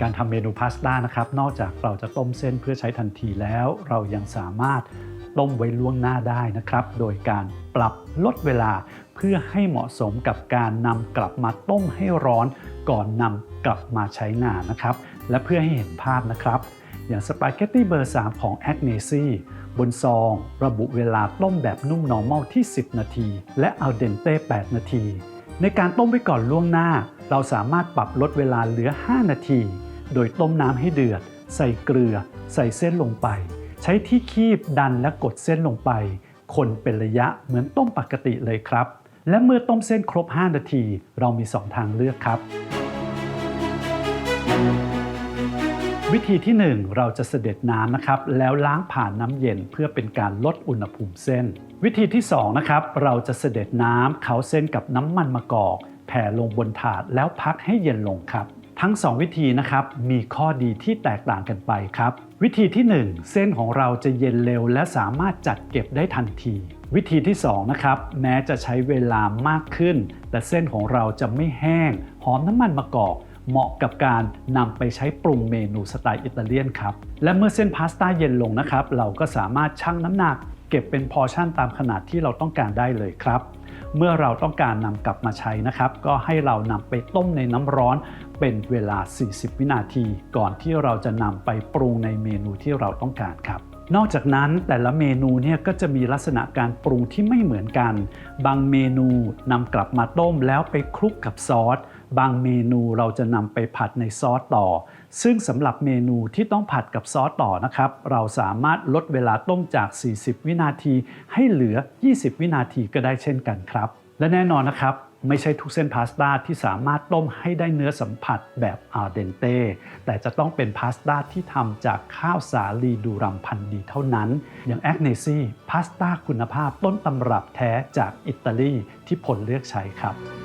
การทำเมนูพาสต้านะครับ นอกจากเราจะต้มเส้นเพื่อใช้ทันทีแล้ว เรายังสามารถต้มไว้ล่วงหน้าได้นะครับ โดยการปรับลดเวลาเพื่อให้เหมาะสมกับการนำกลับมาต้มให้ร้อนก่อนนำกลับมาใช้งานนะครับ และเพื่อให้เห็นภาพนะครับ อย่างสปาเกตตี้เบอร์ 3 ของ a g n e s i บนซอง ระบุเวลาต้มแบบนุ่ม normal ที่ 10 นาที และ al dente 8นาที ในการต้มไว้ก่อนล่วงหน้า เราสามารถปรับลดเวลาเหลือ 5 นาที โดยต้มน้ำให้เดือด ใส่เกลือ ใส่เส้นลงไป ใช้ที่คีบดันและกดเส้นลงไป คนเป็นระยะเหมือนต้มปกติเลยครับ และเมื่อต้มเส้นครบ 5 นาที เรามี 2 ทางเลือกครับ วิธีที่ 1 เราจะเสด็จน้ำนะครับ แล้วล้างผ่านน้ำเย็นเพื่อเป็นการลดอุณหภูมิเส้น วิธีที่2นะครับเราจะเสด็จน้ำเขาเส้นกับน้ำมันมะกอกแผ่ลงบนถาดแล้วพักให้เย็นลงครับ ทั้ง 2 วิธีนะครับมีข้อดีที่แตกต่างกันไปครับ วิธีที่ 1 เส้นของเราจะเย็นเร็ว และสามารถจัดเก็บได้ทันที วิธีที่2นะครับแม้จะใช้เวลามากขึ้น แต่เส้นของเราจะไม่แห้ง หอมน้ำมันมะกอกเหมาะกับการนำไปใช้ปรุงเมนูสไตล์อิตาเลียนครับ และเมื่อเส้นพาสต้าเย็นลงนะครับ เราก็สามารถชั่งน้ำหนัก เก็บเป็นพอชั่นตามขนาดที่เราต้องการได้เลยครับ เมื่อเราต้องการนำกลับมาใช้นะครับ ก็ให้เรานำไปต้มในน้ำร้อนเป็นเวลา 40 วินาที ก่อนที่เราจะนำไปปรุงในเมนูที่เราต้องการครับนอกจากนั้นแต่ละเมนูเนี่ยก็จะมีลักษณะการปรุงที่ไม่เหมือนกัน บางเมนูนำกลับมาต้มแล้วไปคลุกกับซอส บางเมนูเราจะนำไปผัดในซอสต่อ ซึ่งสำหรับเมนูที่ต้องผัดกับซอสต่อนะครับ เราสามารถลดเวลาต้มจาก 40 วินาทีให้เหลือ 20 วินาทีก็ได้เช่นกันครับ และแน่นอนนะครับไม่ใช่ทุกเส้นพาสต้าที่สามารถต้มให้ได้เนื้อสัมผัสแบบอาเดนเต้แต่จะต้องเป็นพาสต้าที่ทำจากข้าวสาลีดูรัมพันธุ์ดีเท่านั้น อย่างแอคเนซี่พาสต้าคุณภาพต้นตำรับแท้จากอิตาลีที่ผลเลือกใช้ครับ